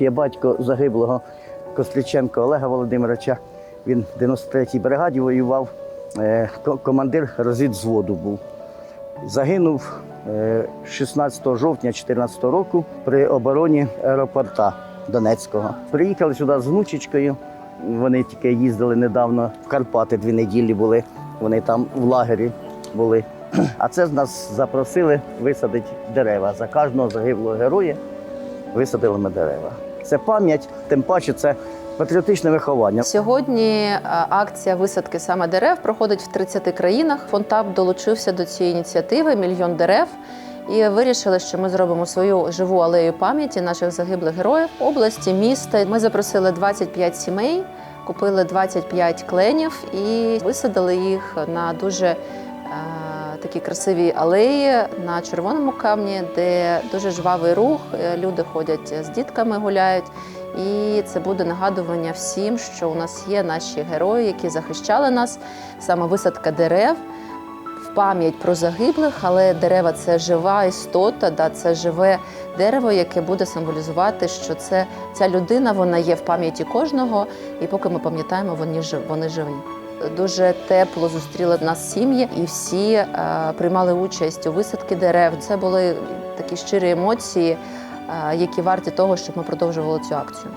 Є батько загиблого Костриченко Олега Володимировича. Він в 93-й бригаді воював, е, командир розвідзводу був. Загинув е, 16 жовтня 2014 року при обороні аеропорта Донецького. Приїхали сюди з внучечкою. Вони тільки їздили недавно в Карпати, дві неділі були. Вони там в лагері були. А це з нас запросили висадити дерева. За кожного загиблого героя висадили ми дерева. Це пам'ять, тим паче це патріотичне виховання. Сьогодні е, акція висадки саме дерев проходить в 30 країнах. Фонтаб долучився до цієї ініціативи Мільйон дерев. І вирішили, що ми зробимо свою живу алею пам'яті наших загиблих героїв області, міста. Ми запросили 25 сімей, купили 25 кленів і висадили їх на дуже е, такі красиві алеї на червоному камні, де дуже жвавий рух. Люди ходять з дітками, гуляють. І це буде нагадування всім, що у нас є наші герої, які захищали нас, саме висадка дерев в пам'ять про загиблих, але дерева це жива істота, да, це живе дерево, яке буде символізувати, що це ця людина вона є в пам'яті кожного, і поки ми пам'ятаємо, вони вони живі. Дуже тепло зустріли нас сім'ї, і всі е, приймали участь у висадки дерев. Це були такі щирі емоції, е, які варті того, щоб ми продовжували цю акцію.